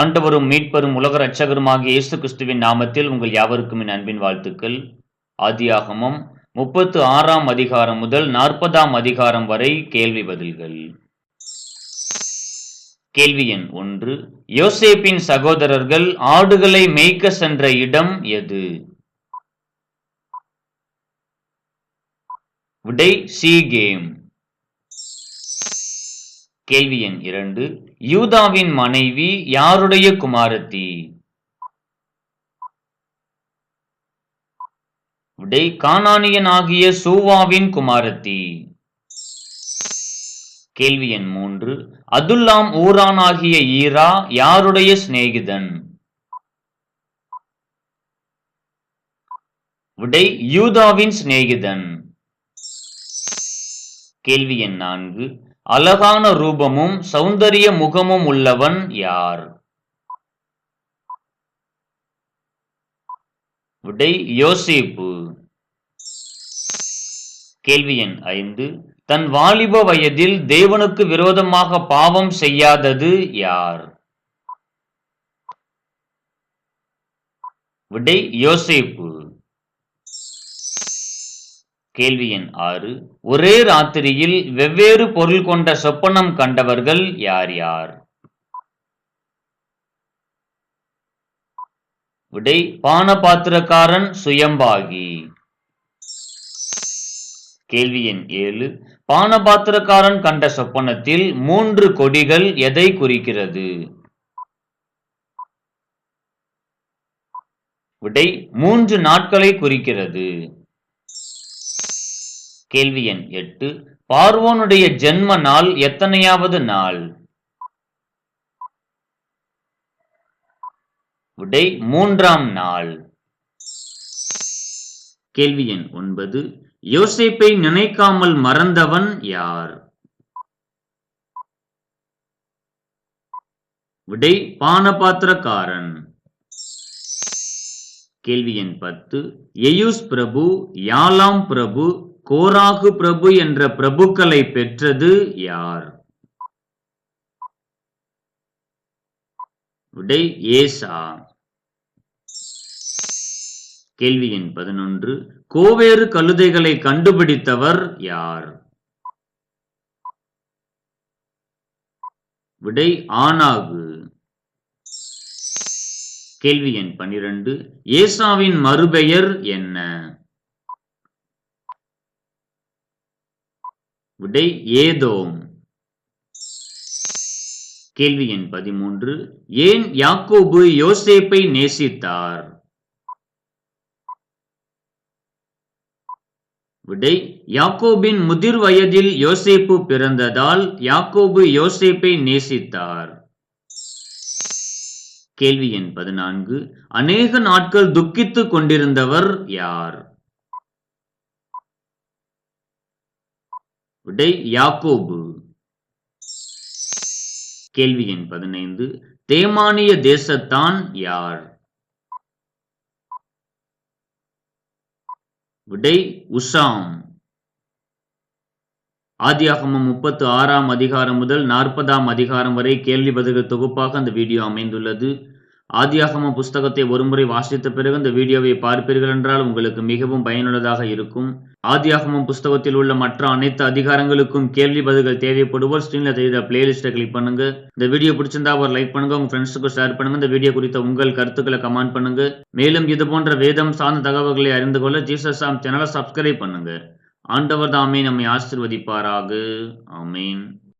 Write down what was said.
ஆண்டவரும் மீட்பரும் உலக ரட்சகருமாகிய இயேசு கிறிஸ்துவின் நாமத்தில் உங்கள் யாவருக்கும் என் அன்பின் வாழ்த்துக்கள். ஆதியாகமம் முப்பத்து ஆறாம் அதிகாரம் முதல் நாற்பதாம் அதிகாரம் வரை கேள்வி பதில்கள். கேள்வி எண் ஒன்று யோசேப்பின் சகோதரர்கள் ஆடுகளை மேய்க்க சென்ற இடம் எது? விடை சி கேம் கேள்வி எண் இரண்டு. யூதாவின் மனைவி யாருடைய குமாரத்தி? விடை கானானியனாகிய சூவாவின் குமாரத்தி. கேள்வி எண் மூன்று. அதுல்லாம் ஊரானாகிய ஈரா யாருடைய சிநேகிதன்? விடை யூதாவின் சிநேகிதன். கேள்வி எண் நான்கு. அழகான ரூபமும் சௌந்தரிய முகமும் உள்ளவன் யார்? விடை யோசேப்பு. கேள்வி எண் ஐந்து. தன் வாலிப வயதில் தேவனுக்கு விரோதமாக பாவம் செய்யாதது யார்? விடை யோசேப்பு. கேள்வி எண் ஆறு. ஒரே ராத்திரியில் வெவ்வேறு பொருள் கொண்ட சொப்பனம் கண்டவர்கள் யார் யார்? விடை பானபாத்திரக்காரன் சுயம்பாகி. கேள்வி எண் ஏழு. பானபாத்திரக்காரன் கண்ட சொப்பனத்தில் மூன்று கொடிகள் எதை குறிக்கிறது? விடை மூன்று நாட்களை குறிக்கிறது. கேள்வி எண் எட்டு. பார்வோனுடைய ஜென்ம நாள் எத்தனையாவது நாள்? விடை மூன்றாம் நாள். கேள்வி எண் ஒன்பது. யோசிப்பை நினைக்காமல் மறந்தவன் யார்? விடை பானபாத்திரக்காரன். கேள்வி எண் பத்து. எயூஸ் பிரபு யாலாம் பிரபு கோராகு பிரபு என்ற பிரபுக்களை பெற்றது யார்? விடை ஏசா. கேள்வி எண் பதினொன்று. கோவேறு கழுதைகளை கண்டுபிடித்தவர் யார்? விடை ஆனாகு கேள்வி எண் பனிரெண்டு ஏசாவின் மறுபெயர் என்ன? விடை ஏதோம். கேள்வி எண் பதிமூன்று. ஏன் யாக்கோபு யோசேப்பை நேசித்தார்? விடை யாக்கோபின் முதிர் வயதில் யோசேப்பு பிறந்ததால் யாக்கோபு யோசேப்பை நேசித்தார். கேள்வி எண் பதினான்கு. அநேக நாட்கள் துக்கித்துக் கொண்டிருந்தவர் யார்? விடை யாக்கோபு. கேள்வி எண் பதினைந்து. தேமானிய தேசத்தான் யார்? விடை உஷாம் ஆதியாகமம் முப்பத்து ஆறாம் அதிகாரம் முதல் நாற்பதாம் அதிகாரம் வரை கேள்வி பதில்கள் தொகுப்பாக அந்த வீடியோ அமைந்துள்ளது. ஆதியாகம புஸ்தகத்தை ஒருமுறை வாசித்த பிறகு இந்த வீடியோவை பார்ப்பீர்கள் என்றால் உங்களுக்கு மிகவும் பயனுள்ளதாக இருக்கும். ஆதியாகமம் புஸ்தகத்தில் உள்ள மற்ற அனைத்து அதிகாரங்களுக்கும் கேள்வி பதில்கள் தேவைப்படுவோர் ஸ்க்ரீனில் தெரியுற பிளேலிஸ்ட்டை கிளிக் பண்ணுங்க. இந்த வீடியோ பிடிச்சிருந்தா ஒரு லைக் பண்ணுங்க உங்க ஃப்ரெண்ட்ஸுக்கு ஷேர் பண்ணுங்க. இந்த வீடியோ குறித்த உங்கள் கருத்துக்களை கமெண்ட் பண்ணுங்க. மேலும் இது போன்ற வேதம் சார்ந்த தகவல்களை அறிந்து கொள்ள ஜீசஸ் ஆம் சேனலை சப்ஸ்கிரைப் பண்ணுங்க. ஆண்டவர் தாமே நம்மை ஆசிர்வதிப்பாராக. ஆமீன்.